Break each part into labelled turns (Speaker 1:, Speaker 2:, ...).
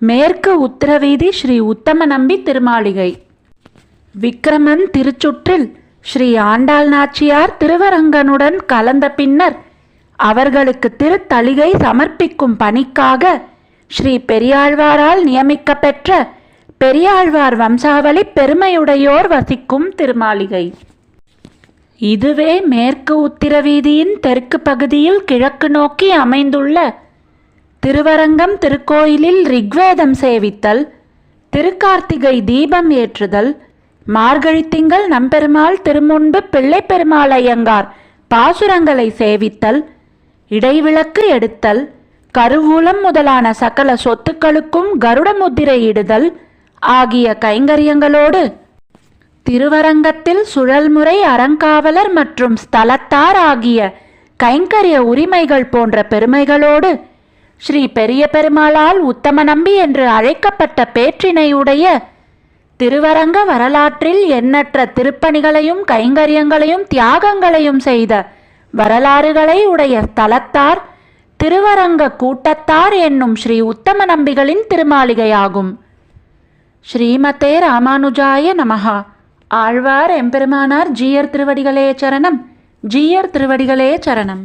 Speaker 1: மேற்கு உத்தரவீதி ஸ்ரீ உத்தம நம்பி திருமாளிகை. விக்கிரமன் திருச்சுற்றில் ஸ்ரீ ஆண்டாள் நாச்சியார் திருவரங்கனுடன் கலந்த பின்னர் அவர்களுக்கு திருத்தளிகை சமர்ப்பிக்கும் பணிக்காக ஸ்ரீ பெரியாழ்வாரால் நியமிக்கப்பெற்ற பெரியாழ்வார் வம்சாவளி பெருமையுடையோர் வசிக்கும் திருமாளிகை. இதுவே மேற்கு உத்திரவீதியின் தெற்கு பகுதியில் கிழக்கு நோக்கி அமைந்துள்ள திருவரங்கம் திருக்கோயிலில் ரிக்வேதம் சேவித்தல் திருக்கார்த்திகை தீபம் ஏற்றுதல் மார்கழி திங்கள் நம்பெருமாள் திருமுன்பு பிள்ளை பெருமாள் ஐயங்கார் பாசுரங்களை சேவித்தல் இடைவிளக்கு எடுத்தல் கருவூலம் முதலான சகல சொத்துக்களுக்கும் கருட முத்திரையிடுதல் ஆகிய கைங்கரியங்களோடு திருவரங்கத்தில் சுழல்முறை அறங்காவலர் மற்றும் ஸ்தலத்தார் ஆகிய கைங்கரிய உரிமைகள் போன்ற பெருமைகளோடு ஸ்ரீ பெரிய பெருமாளால் உத்தம நம்பி என்று அழைக்கப்பட்ட பேற்றினையுடைய திருவரங்க வரலாற்றில் எண்ணற்ற திருப்பணிகளையும் கைங்கரியங்களையும் தியாகங்களையும் செய்த வரலாறுகளை உடைய ஸ்தலத்தார் திருவரங்க கூட்டத்தார் என்னும் ஸ்ரீ உத்தம நம்பிகளின் திருமாளிகையாகும். ஸ்ரீமதே ராமானுஜாய நமஹா. ஆழ்வார் எம்பெருமானார் ஜீயர் திருவடிகளே சரணம். ஜீயர் திருவடிகளே சரணம்.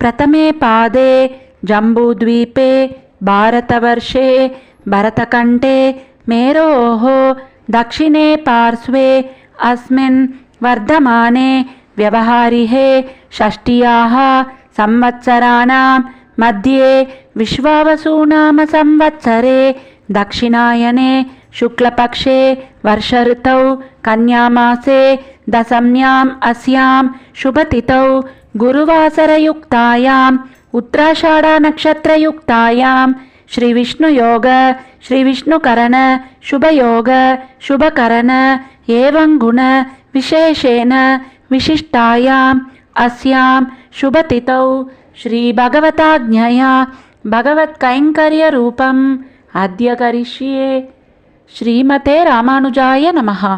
Speaker 1: प्रथमे पादे जम्बूद्वीपे भारतवर्षे भरतकण्ठे मेरोः दक्षिणे पार्श्वे अस्मिन् वर्धमाने व्यवहारिहे षष्ट्याः संवत्सराणां मध्ये विश्वावसूनाम संवत्सरे दक्षिणायने शुक्लपक्षे वर्षऋतौ कन्यामासे दशम्याम् अस्यां शुभतिथौ गुरुवासरयुक्तायाम् उत्तराषाढानक्षत्रयुक्तायां श्रीविष्णुयोग श्रीविष्णुकरण शुभयोग शुभकरण एवं गुण विशेषेण विशिष्टायाम् अस्यां शुभतिथौ श्रीभगवताज्ञया भगवत्कैङ्कर्यरूपम् अद्य करिष्ये। श्रीमते रामानुजाय नमः।